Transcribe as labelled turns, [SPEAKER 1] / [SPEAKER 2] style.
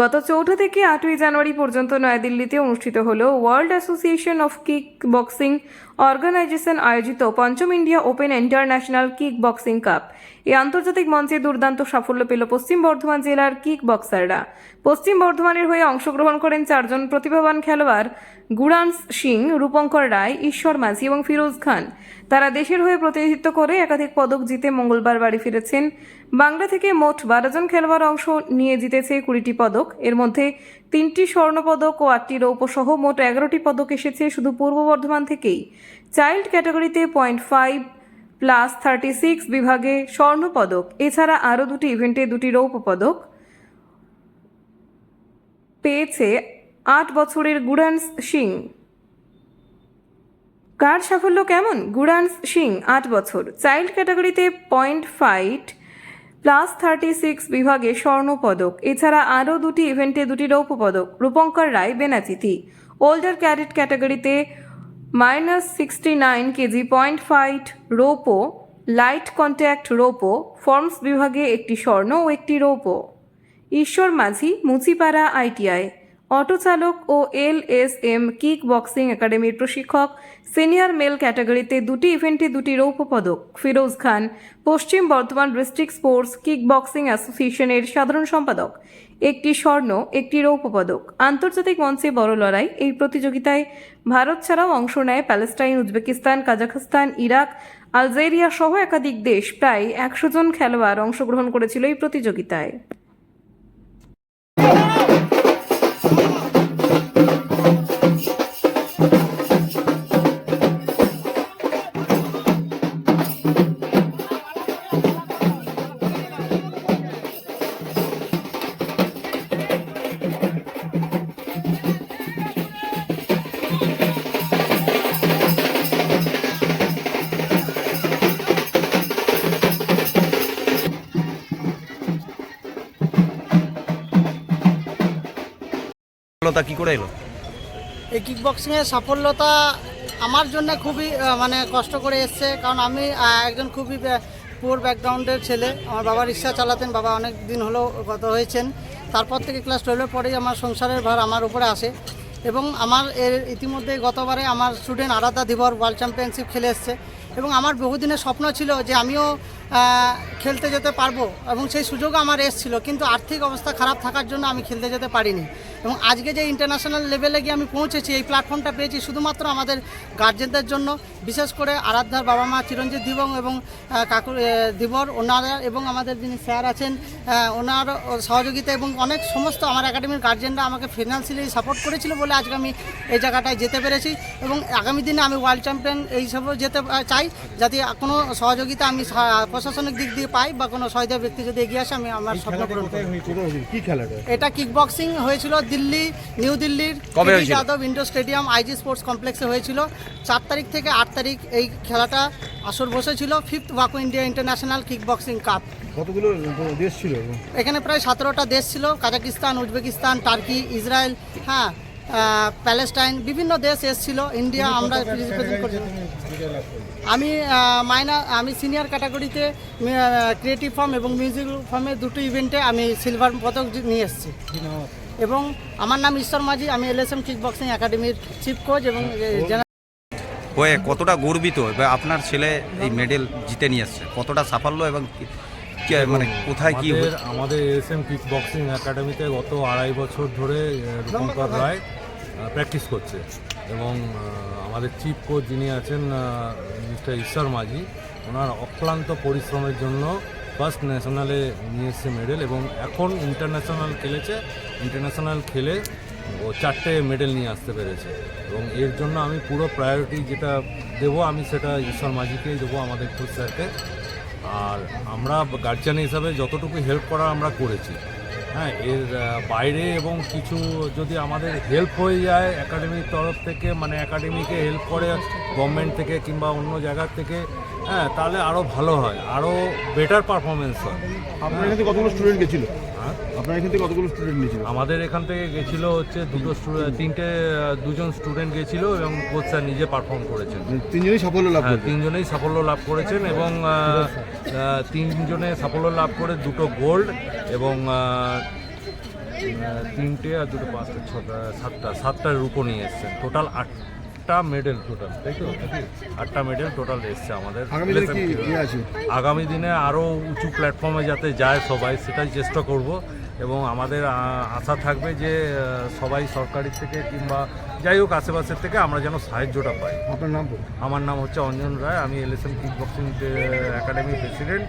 [SPEAKER 1] গত চৌঠা থেকে আটই জানুয়ারি পর্যন্ত নয়াদিল্লিতে অনুষ্ঠিত হল world association of kick boxing organisation আয়োজিত পঞ্চম India open international kick boxing cup. এই আন্তর্জাতিক মঞ্চে দুর্দান্ত সাফল্য পেল পশ্চিম বর্ধমান জেলার কিক বক্সাররা পশ্চিম বর্ধমানের হয়ে অংশগ্রহণ করেন চারজন প্রতিভাবান খেলোয়াড় গুরান্স সিং, রূপঙ্কর রায়, ঈশ্বর মাঝি এবং ফিরোজ খান। তারা দেশের হয়ে প্রতিনিধিত্ব করে একাধিক পদক জিতে মঙ্গলবার বাড়ি ফিরেছেন বাংলা থেকে মোট বারো জন খেলোয়াড় অংশ নিয়ে জিতেছে কুড়িটি পদক। এর মধ্যে তিনটি স্বর্ণপদক ও আটটি রৌপ্যসহ মোট এগারোটি পদক এসেছে শুধু পূর্ব বর্ধমান থেকেই। চাইল্ড ক্যাটাগরিতে point five plus thirty six বিভাগে স্বর্ণপদক এছাড়া আরও দুটি ইভেন্টে দুটি রৌপ্য পদক পেয়েছে আট বছরের গুডান্স সিং। কার সাফল্য কেমন? গুডান্স সিং, আট বছর। চাইল্ড ক্যাটাগরিতে point five plus thirty six বিভাগে স্বর্ণপদক। এছাড়া আরও দুটি ইভেন্টে দুটি রৌপ্য পদক রূপঙ্কর রায় বেনাচিথি ওল্ডার ক্যারেট ক্যাটাগরিতে minus sixty nine KG point five রোপো light contact রোপো ফর্মস বিভাগে একটি স্বর্ণ ও একটি রৌপো ঈশ্বর মাঝি, মুচিপাড়া, আইটিআই। অটো চালক ও L S M kick boxing একাডেমির প্রশিক্ষক, সিনিয়র মেল ক্যাটাগরিতে দুটি ইভেন্টে দুটি রৌপ্য পদক। ফিরোজ খান, পশ্চিম Bardhaman district sports kick boxing অ্যাসোসিয়েশনের সাধারণ সম্পাদক। একটি স্বর্ণ, একটি রৌপ্য পদক। আন্তর্জাতিক মঞ্চে বড় লড়াই। এই প্রতিযোগিতায় ভারত ছাড়াও অংশ নেয় Palestine, Uzbekistan, Kazakhstan, Iraq, Algeria সহ একাধিক দেশ। প্রায় একশো জন খেলোয়াড় অংশগ্রহণ করেছিল এই প্রতিযোগিতায়।
[SPEAKER 2] সফলতা কি করে এলো?
[SPEAKER 3] এই কিক কিকবক্সিংয়ের সাফল্যতা আমার জন্য খুবই মানে কষ্ট করে এসছে। কারণ আমি একজন খুবই পুয়ার ব্যাকগ্রাউন্ডের ছেলে। আমার বাবা রিক্সা চালাতেন, বাবা অনেক দিন হলো গত হয়েছেন। তারপর থেকে ক্লাস টুয়েলভের পরেই আমার সংসারের ভার আমার উপরে আসে। এবং আমার এর ইতিমধ্যে গতবারে আমার student Aradha Dhibar world championship খেলে এসছে। এবং আমার বহুদিনের স্বপ্ন ছিল যে আমিও খেলতে যেতে পারব এবং সেই সুযোগ আমার এসছিল, কিন্তু আর্থিক অবস্থা খারাপ থাকার জন্য আমি খেলতে যেতে পারিনি। এবং আজকে যে ইন্টারন্যাশনাল লেভেলে গিয়ে আমি পৌঁছেছি, এই প্ল্যাটফর্মটা পেয়েছি শুধুমাত্র আমাদের গার্জেনদের জন্য, বিশেষ করে আরাধ্যার বাবা মা চিরঞ্জিত দিবং এবং কাকু দিবর ওনারা এবং আমাদের যিনি স্যার আছেন ওনার সহযোগিতা এবং অনেক সমস্ত আমার একাডেমির গার্জেনরা আমাকে ফিনান্সিয়ালি সাপোর্ট করেছিল বলে আজকে আমি এই জায়গাটায় যেতে পেরেছি এবং আগামী দিনে আমি ওয়ার্ল্ড চ্যাম্পিয়ন এইসবও যেতে চাই। যাতে কোনো সহযোগিতা আমি প্রশাসনিক দিক দিয়ে পাই বা কোনো সহায়তা ব্যক্তি যদি এগিয়ে আসে আমি আমার স্বপ্ন পূরণ করব।
[SPEAKER 4] কি খেলাটা?
[SPEAKER 3] এটা কিক বক্সিং হয়েছিল দিল্লি নিউ দিল্লির? Yadav indoor stadium IG sports কমপ্লেক্সে হয়েছিল। চার তারিখ থেকে আট তারিখ এই খেলাটা আসর বসেছিল fifth ওয়াকো India international kick boxing cup.
[SPEAKER 4] কতগুলো দেশ ছিল?
[SPEAKER 3] এখানে প্রায় সতেরোটা দেশ ছিল কাজাকিস্তান উজবেকিস্তান টার্কি ইসরায়েল হ্যাঁ প্যালেস্টাইন বিভিন্ন দেশ এসেছিল ইন্ডিয়া আমরা রিপ্রেজেন্ট করছি। আমি মাইনা আমি সিনিয়র ক্যাটাগরিতে ক্রিয়েটিভ ফর্ম এবং মিউজিক ফর্মে দুটো ইভেন্টে আমি সিলভার পদক নিয়ে এসেছি। এবং আমার নাম ঈশ্বর মাঝি আমি এলএসএম কিক বক্সিং একাডেমির চিফ কোচ এবং
[SPEAKER 2] হয়ে কতটা গর্বিত আপনার ছেলে এই মেডেল জিতে নিয়ে এসছে? কতটা সাফল্য এবং মানে কোথায় কি
[SPEAKER 5] আমাদের আমাদের এসএম কিক বক্সিং একাডেমিতে গত আড়াই বছর ধরে রূপঙ্কর রায় প্র্যাকটিস করছে। এবং আমাদের চিফ কোচ যিনি আছেন মিস্টার ঈশ্বর মাঝি ওনার অক্লান্ত পরিশ্রমের জন্য ফার্স্ট ন্যাশনালে নিয়ে এসছে মেডেল এবং এখন ইন্টারন্যাশনাল খেলেছে। ইন্টারন্যাশনাল খেলে ও চারটে মেডেল নিয়ে আসতে পেরেছে। এবং এর জন্য আমি পুরো প্রায়োরিটি যেটা দেবো আমি সেটা ঈশ্বর মাঝিকেই দেবো আমাদের কোচ স্যারকে। আর আমরা গার্জিয়ান হিসাবে যতটুকু হেল্প করা আমরা করেছি। হ্যাঁ এর বাইরে এবং কিছু যদি আমাদের হেল্প হয়ে যায় একাডেমির তরফ থেকে মানে একাডেমিকে হেল্প করে গভর্নমেন্ট থেকে কিংবা অন্য জায়গার থেকে হ্যাঁ তাহলে আরও ভালো হয় আরও বেটার পারফরমেন্স হয়।
[SPEAKER 4] আপনার এখান থেকে কতগুলো স্টুডেন্ট গেছিল?
[SPEAKER 5] হ্যাঁ?
[SPEAKER 4] আপনার এখান থেকে কতগুলো স্টুডেন্ট নিয়েছিল
[SPEAKER 5] আমাদের এখান থেকে গেছিল হচ্ছে দুটো স্টুডেন্ট তিনটে দুজন স্টুডেন্ট গেছিল এবং কোচ স্যার নিজে পারফর্ম করেছেন।
[SPEAKER 4] তিনজনেই তিনজনই সাফল্য লাভ
[SPEAKER 5] হ্যাঁ তিনজনেই সাফল্য লাভ করেছেন এবং তিনজনে সাফল্য লাভ করে দুটো গোল্ড এবং তিনটে আর দুটো পাঁচটা ছটা সাতটা সাতটার রূপো নিয়ে এসছেন। টোটাল আটটা মেডেল টোটাল তাই তো? আটটা মেডেল টোটাল এসছে আমাদের।
[SPEAKER 4] আগামী দিনে ইয়ে
[SPEAKER 5] আরও উঁচু প্ল্যাটফর্মে যাতে যায় সবাই সেটাই চেষ্টা করব। এবং আমাদের আশা থাকবে যে সবাই সরকারি থেকে কিংবা যাই হোক আশেপাশের থেকে আমরা যেন সাহায্যটা পাই।
[SPEAKER 4] আপনার নাম
[SPEAKER 5] আমার নাম হচ্ছে অঞ্জন রায় আমি এলএসএম কিক বক্সিং একাডেমির প্রেসিডেন্ট